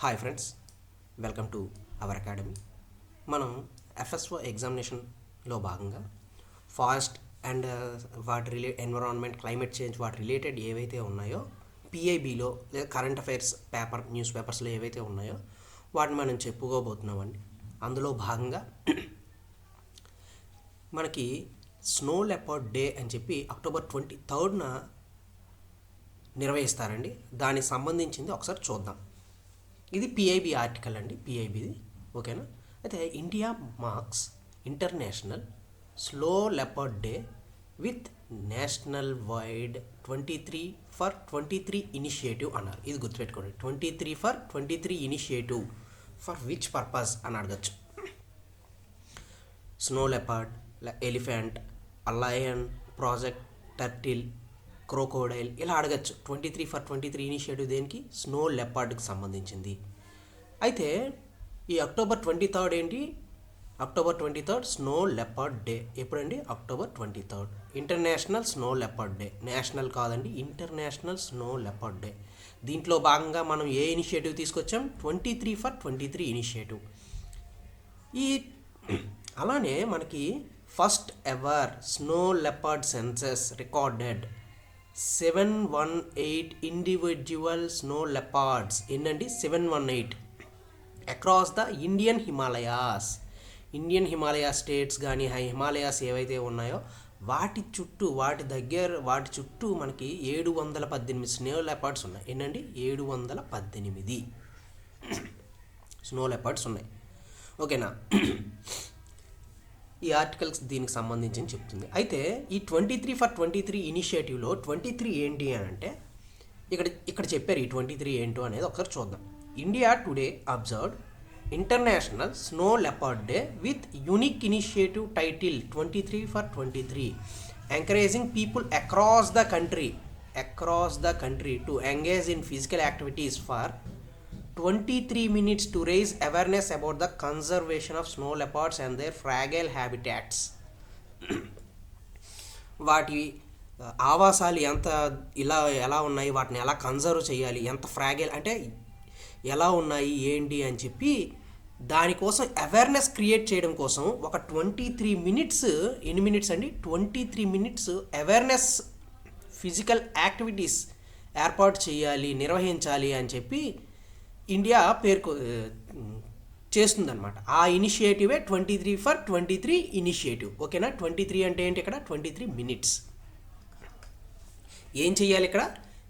Hi friends welcome to our academy మనం FSO ఎగ్జామినేషన్లో భాగంగా ఫారెస్ట్ అండ్ uh, వాటి రిలే ఎన్విరాన్మెంట్ క్లైమేట్ చేంజ్ వాటి రిలేటెడ్ ఏవైతే ఉన్నాయో పిఐబిలో లేదా కరెంట్ అఫైర్స్ పేపర్ న్యూస్ పేపర్స్లో ఏవైతే ఉన్నాయో వాటిని మనం చెప్పుకోబోతున్నామండి. అందులో భాగంగా మనకి స్నో లెపర్డ్ డే అని చెప్పి అక్టోబర్ ట్వంటీ థర్డ్న నిర్వహిస్తారండి. దానికి సంబంధించింది ఒకసారి చూద్దాం. ఇది పిఐబి ఆర్టికల్ అండి పిఐబిది ఓకేనా? అయితే India marks international snow leopard day with national wide twenty three for twenty three initiative అన్నారు. ఇది గుర్తుపెట్టుకోండి. Twenty three for twenty three initiative for which purpose అని అడగచ్చు snow leopard elephant lion project turtle crocodile. ఇలా అడగచ్చు. Twenty three for twenty three initiative దేనికి? Snow లెపార్డ్కి సంబంధించింది. అయితే ఈ అక్టోబర్ ట్వంటీ థర్డ్ ఏంటి? October twenty third snow leopard day. ఎప్పుడండి? October twenty third. International snow leopard day. National కాదండి ఇంటర్నేషనల్ స్నో లెపార్డ్ డే. దీంట్లో భాగంగా మనం ఏ ఇనిషియేటివ్ తీసుకొచ్చాం? Twenty three for twenty three initiative. ఈ అలానే మనకి first ever snow leopard census recorded seven one eight individual snow leopards ఏంటండి seven one eight across the Indian Himalayas Indian Himalaya states కానీ హిమాలయాస్ ఏవైతే ఉన్నాయో వాటి చుట్టూ వాటి దగ్గర వాటి చుట్టూ మనకి ఏడు వందల పద్దెనిమిది స్నో లెపార్డ్స్ ఉన్నాయి. ఏంటండి ఏడు వందల పద్దెనిమిది స్నో లెపార్డ్స్ ఉన్నాయి. ఓకేనా? ఈ ఆర్టికల్స్ దీనికి సంబంధించి చెప్తుంది. అయితే ఈ twenty three for twenty three ఇనిషియేటివ్లో twenty three ఏంటి అని అంటే ఇక్కడ ఇక్కడ చెప్పారు ఈ ట్వంటీ త్రీ ఏంటో అనేది ఒకసారి చూద్దాం. India today observed international snow leopard day with unique initiative title twenty three for twenty three encouraging people across the country across the country to engage in physical activities for 23 minutes to raise awareness about the conservation of snow leopards and their fragile habitats. వాటి ఆవాసాలు ఎంత ఇలా ఎలా ఉన్నాయి వాటిని ఎలా conserve చేయాలి ఎంత ఫ్రాగైల్ అంటే ఎలా ఉన్నాయి ఏంటి అని చెప్పి దానికోసం అవేర్నెస్ క్రియేట్ చేయడం కోసం ఒక ట్వంటీ త్రీ మినిట్స్ ఎన్ని మినిట్స్ అండి twenty three minutes awareness physical activities ఏర్పాటు చేయాలి నిర్వహించాలి అని చెప్పి ఇండియా పేర్కొ చేస్తుందన్నమాట. ఆ ఇనిషియేటివే twenty three for twenty three initiative. ఓకేనా? ట్వంటీ త్రీ అంటే ఏంటి ఇక్కడ? Twenty three minutes. ఏం చేయాలి ఇక్కడ?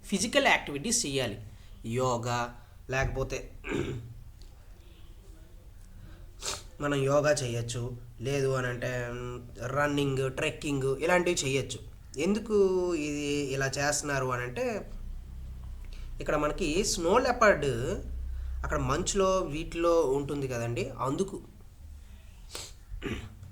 ఫిజికల్ యాక్టివిటీస్ చేయాలి యోగా లేకపోతే మనం యోగా చేయొచ్చు లేదు అని అంటే రన్నింగ్ ట్రెక్కింగ్ ఇలాంటివి చేయొచ్చు ఎందుకు ఇది ఇలా చేస్తున్నారు అని అంటే ఇక్కడ మనకి స్నో లెపర్డ్ అక్కడ మంచులో వీటిలో ఉంటుంది కదండి అందుకు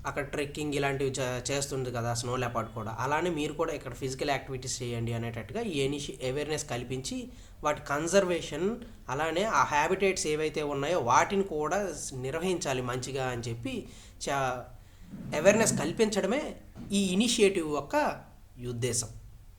అక్కడ ట్రెక్కింగ్ ఇలాంటివి చేస్తుంది కదా స్నో లెపర్డ్ కూడా. అలానే మీరు కూడా ఇక్కడ ఫిజికల్ యాక్టివిటీస్ చేయండి అనేటట్టుగా ఎనిషి అవేర్నెస్ కల్పించి వాటి కన్జర్వేషన్ అలానే ఆ హ్యాబిటేట్స్ ఏవైతే ఉన్నాయో వాటిని కూడా నిర్వహించాలి మంచిగా అని చెప్పి చా అవేర్నెస్ కల్పించడమే ఈ ఇనిషియేటివ్ యొక్క ఉద్దేశం.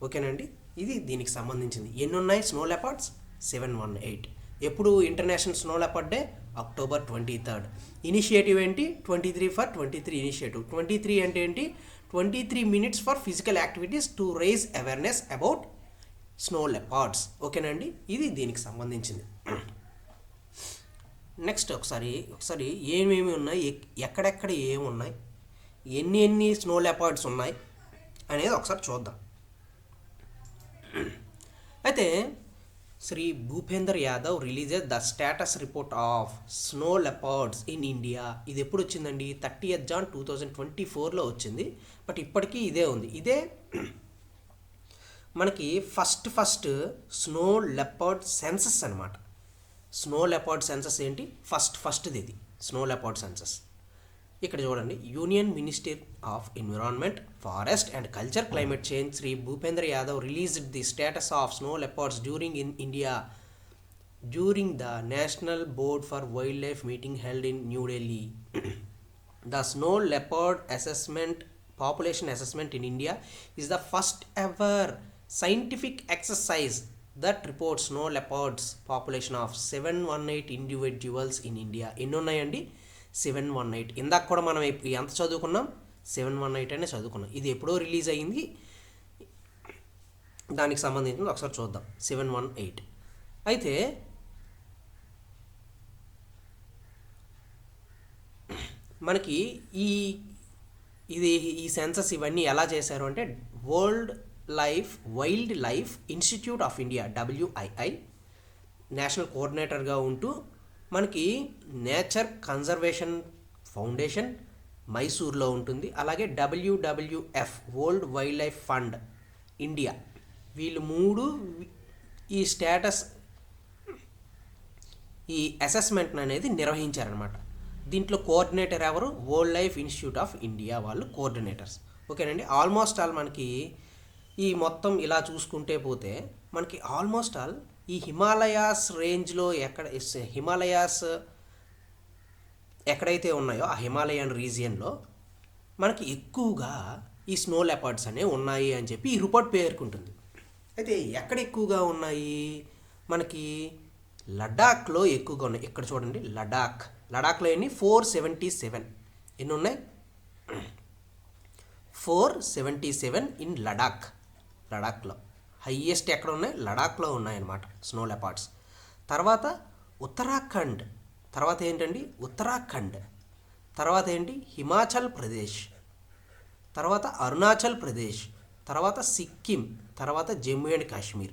ఓకేనండి? ఇది దీనికి సంబంధించింది. ఎన్ని ఉన్నాయి snow leopards? Seven one eight. ఎప్పుడు international snow leopard day October twenty third initiative ఏంటి? Twenty three for twenty three initiative twenty three అంటే ఏంటి? Twenty three minutes for physical activities to raise awareness about snow leopards ఓకేనండి ఇది దీనికి సంబంధించింది. Next ఒకసారి ఒకసారి ఏమేమి ఉన్నాయి? ఎక్- ఎక్కడెక్కడ ఏమి ఉన్నాయి ఎన్ని ఎన్ని స్నో లెపార్డ్స్ ఉన్నాయి? అనేది ఒకసారి చూద్దాం. అయితే Shri Bhupender Yadav releases the status report of snow leopards in India ఇది ఎప్పుడు వచ్చిందండి? థర్టీ ఎత్ జాన్ టూ థౌజండ్ ట్వంటీ ఫోర్లో వచ్చింది. బట్ ఇప్పటికీ ఇదే ఉంది. ఇదే మనకి first first snow leopard census అనమాట స్నో లెపర్డ్ సెన్సస్ ఏంటి? ఫస్ట్ ఫస్ట్ది ఇది. స్నో లెపర్డ్ సెన్సస్ ఇక్కడ చూడండి union minister of environment forest and culture climate change Shri Bhupendra Yadav released the status of snow leopards during in India during the national board for wildlife meeting held in New Delhi the snow leopard assessment population assessment in India is the first ever scientific exercise that report snow leopards population of seven one eight individuals in India ఎన్ని ఉన్నాయండి? Seven one eight. ఇందాక కూడా మనం ఎంత చదువుకున్నాం? Seven one eight అనే చదువుకున్నాం. ఇది ఎప్పుడో రిలీజ్ అయ్యింది దానికి సంబంధించింది ఒకసారి చూద్దాం. Seven one eight. అయితే మనకి ఈ ఇది ఈ సెన్సస్ ఇవన్నీ ఎలా చేశారు అంటే world life wildlife institute of India WII national కోఆర్డినేటర్గా ఉంటూ మనకి నేచర్ కన్జర్వేషన్ ఫౌండేషన్ మైసూర్లో ఉంటుంది. అలాగే WWF world wildlife fund India. వీళ్ళు మూడు ఈ స్టేటస్ ఈ అసెస్మెంట్ అనేది నిర్వహించారనమాట దీంట్లో కోఆర్డినేటర్ ఎవరు? World life institute of India వాళ్ళు కోఆర్డినేటర్స్. ఓకేనండి? ఆల్మోస్ట్ ఆల్ మనకి ఈ మొత్తం ఇలా చూసుకుంటే పోతే మనకి ఆల్మోస్ట్ ఆల్ ఈ హిమాలయాస్ రేంజ్లో ఎక్కడ హిమాలయాస్ ఎక్కడైతే ఉన్నాయో ఆ హిమాలయన్ రీజియన్లో మనకి ఎక్కువగా ఈ స్నో లెపర్డ్స్ అనేవి ఉన్నాయి అని చెప్పి ఈ రిపోర్ట్ పేర్కొంటుంది. అయితే ఎక్కడ ఎక్కువగా ఉన్నాయి? మనకి లడాఖ్లో ఎక్కువగా ఉన్నాయి. ఇక్కడ చూడండి లడాక్. లడాఖ్లో ఎన్ని? Four seventy seven. ఎన్ని ఉన్నాయి? Four seventy seven in Ladakh. లడాఖ్లో highest ఎక్కడ ఉన్నాయి? లడాఖ్లో ఉన్నాయన్నమాట స్నో లెపార్డ్స్. తర్వాత ఉత్తరాఖండ్. తర్వాత ఏంటండి? ఉత్తరాఖండ్. తర్వాత ఏంటి? హిమాచల్ ప్రదేశ్. తర్వాత అరుణాచల్ ప్రదేశ్. తర్వాత సిక్కిం. తర్వాత Jammu and Kashmir.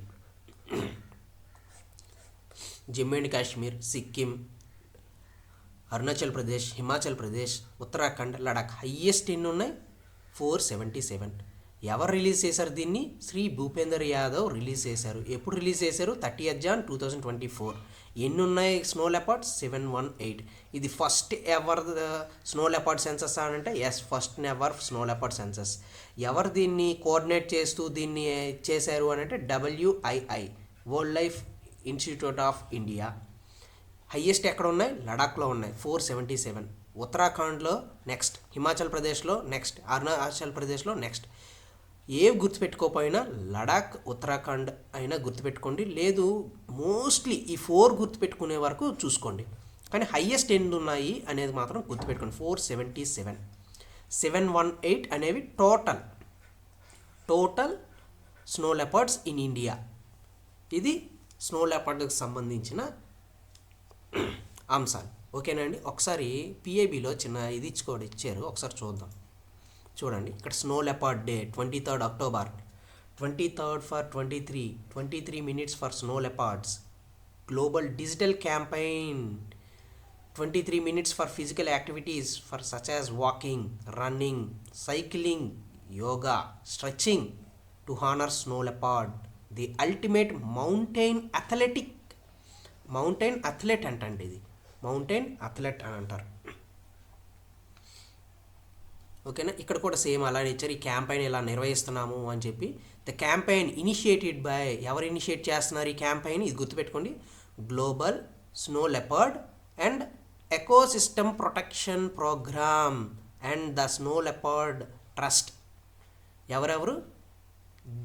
Jammu and Kashmir Sikkim Arunachal Pradesh Himachal Pradesh Uttarakhand Ladakh. Highest ఎన్ని ఉన్నాయి? Four seventy seven. ఎవరు రిలీజ్ చేశారు దీన్ని? శ్రీ భూపేందర్ యాదవ్ రిలీజ్ చేశారు. ఎప్పుడు రిలీజ్ చేశారు? Thirty Jan two thousand twenty four. ఎన్ని ఉన్నాయి snow leopard seven one eight. ఇది first ever snow leopard census అని అంటే yes first ever snow leopard census. ఎవరు దీన్ని కోఆర్డినేట్ చేస్తూ దీన్ని చేశారు అని అంటే WII world life institute of India. Highest ఎక్కడ ఉన్నాయి? లడాఖ్లో ఉన్నాయి. Four seventy seven. ఉత్తరాఖండ్లో నెక్స్ట్ హిమాచల్ ప్రదేశ్లో నెక్స్ట్ అరుణాచల్ ప్రదేశ్లో నెక్స్ట్. ఏ గుర్తుపెట్టుకోకపోయినా లడాక్ ఉత్తరాఖండ్ అయినా గుర్తుపెట్టుకోండి. లేదు మోస్ట్లీ ఈ ఫోర్ గుర్తుపెట్టుకునే వరకు చూసుకోండి. కానీ హయ్యెస్ట్ ఎన్ని ఉన్నాయి అనేది మాత్రం గుర్తుపెట్టుకోండి. Four seventy seven. Seven one eight అనేవి total. Total snow leopards in India. ఇది స్నో లెపర్డ్కి సంబంధించిన అంశాలు. ఓకేనండి ఒకసారి పిఏబిలో చిన్న ఇది ఇచ్చుకోడు ఇచ్చారు. ఒకసారి చూద్దాం. చూడండి. ఇక్కడ snow leopard day twenty third October twenty third for twenty three twenty three minutes for snow leopards global digital campaign twenty three minutes for physical activities for such as walking running cycling yoga stretching to honour snow leopard the ultimate mountain athletic mountain athlete అంటండి ఇది. Mountain athlete అని అంటారు. ఓకేనా? ఇక్కడ కూడా same అలానే ఇచ్చారు. ఈ క్యాంపెయిన్ ఇలా నిర్వహిస్తున్నాము అని చెప్పి. ద క్యాంపెయిన్ ఇనిషియేటెడ్ బై ఎవరు ఇనిషియేట్ చేస్తున్నారు ఈ క్యాంపెయిన్? ఇది గుర్తుపెట్టుకోండి. Global snow leopard and ecosystem protection programme and the snow leopard trust. ఎవరెవరు?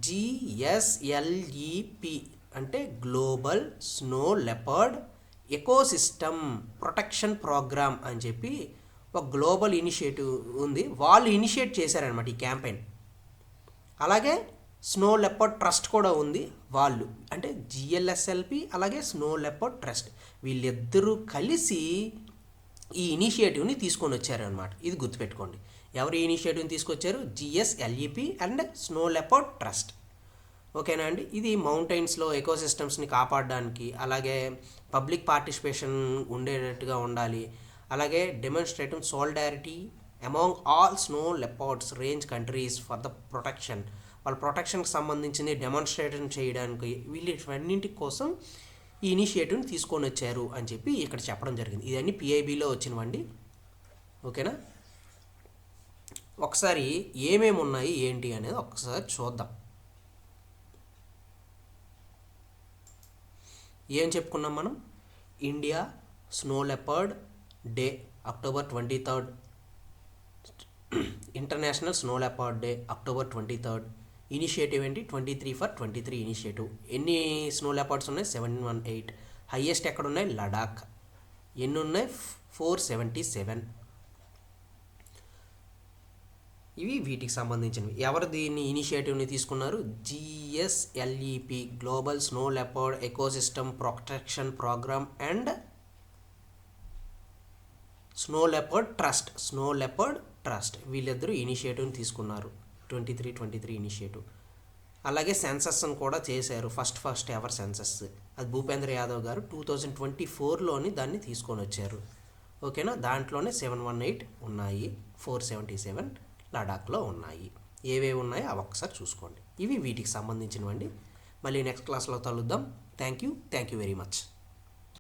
జిఎస్ఎల్ఈపి అంటే global snow leopard ecosystem protection programme అని చెప్పి ఒక గ్లోబల్ ఇనిషియేటివ్ ఉంది. వాళ్ళు ఇనిషియేట్ చేశారనమాట ఈ క్యాంపెయిన్. అలాగే స్నో లెపర్డ్ ట్రస్ట్ కూడా ఉంది వాళ్ళు. అంటే జిఎల్ఎస్ఎల్పి అలాగే స్నో లెపర్డ్ ట్రస్ట్. వీళ్ళిద్దరూ కలిసి ఈ ఇనిషియేటివ్ని తీసుకొని వచ్చారనమాట ఇది గుర్తుపెట్టుకోండి. ఎవరు ఈ ఇనిషియేటివ్ని తీసుకొచ్చారు? GSLEP and snow leopard trust. ఓకేనా అండి? ఇది మౌంటైన్స్లో ఎకోసిస్టమ్స్ని కాపాడడానికి అలాగే పబ్లిక్ పార్టిసిపేషన్ ఉండేటట్టుగా ఉండాలి. అలాగే demonstrative solidarity among all snow leopards range countries for the protection వాళ్ళ ప్రొటెక్షన్కి సంబంధించింది డెమాన్స్ట్రేషన్ చేయడానికి వీళ్ళన్నింటి కోసం ఈ ఇనిషియేటివ్ని తీసుకొని వచ్చారు అని చెప్పి ఇక్కడ చెప్పడం జరిగింది. ఇదన్నీ పిఐబిలో వచ్చినవండి. ఓకేనా? ఒకసారి ఏమేమి ఉన్నాయి ఏంటి అనేది ఒకసారి చూద్దాం. ఏం చెప్పుకున్నాం మనం? India snow leopard day October twenty third international snow leopard day October twenty third initiative ఏంటి? Twenty three for twenty three initiative ఎన్ని స్నో లెపార్డ్స్ ఉన్నాయి? సెవెన్ వన్ ఎయిట్ హయ్యెస్ట్ ఎక్కడ ఉన్నాయి లడాక్ ఎన్ని ఉన్నాయి ఫోర్ సెవెంటీ సెవెన్ ఇవి వీటికి సంబంధించినవి. ఎవరు దీన్ని ఇనిషియేటివ్ని తీసుకున్నారు? GSLEP global snow leopard ecosystem protection programme and snow leopard trust snow leopard trust వీళ్ళిద్దరూ ఇనిషియేటివ్ని తీసుకున్నారు. Twenty three twenty three initiative అలాగే సెన్సస్ని కూడా చేశారు. ఫస్ట్ ఫస్ట్ ఎవర్ సెన్సస్ అది భూపేంద్ర యాదవ్ గారు టూ థౌజండ్ ట్వంటీ ఫోర్లోని దాన్ని తీసుకొని వచ్చారు. ఓకేనా? దాంట్లోనే సెవెన్ వన్ ఎయిట్ ఉన్నాయి. ఫోర్ సెవెంటీ సెవెన్ లడాక్లో ఉన్నాయి. ఏవేవి ఉన్నాయో అవి ఒకసారి చూసుకోండి. ఇవి వీటికి సంబంధించినవండి. మళ్ళీ నెక్స్ట్ క్లాస్లో కలుద్దాం. Thank you thank you very much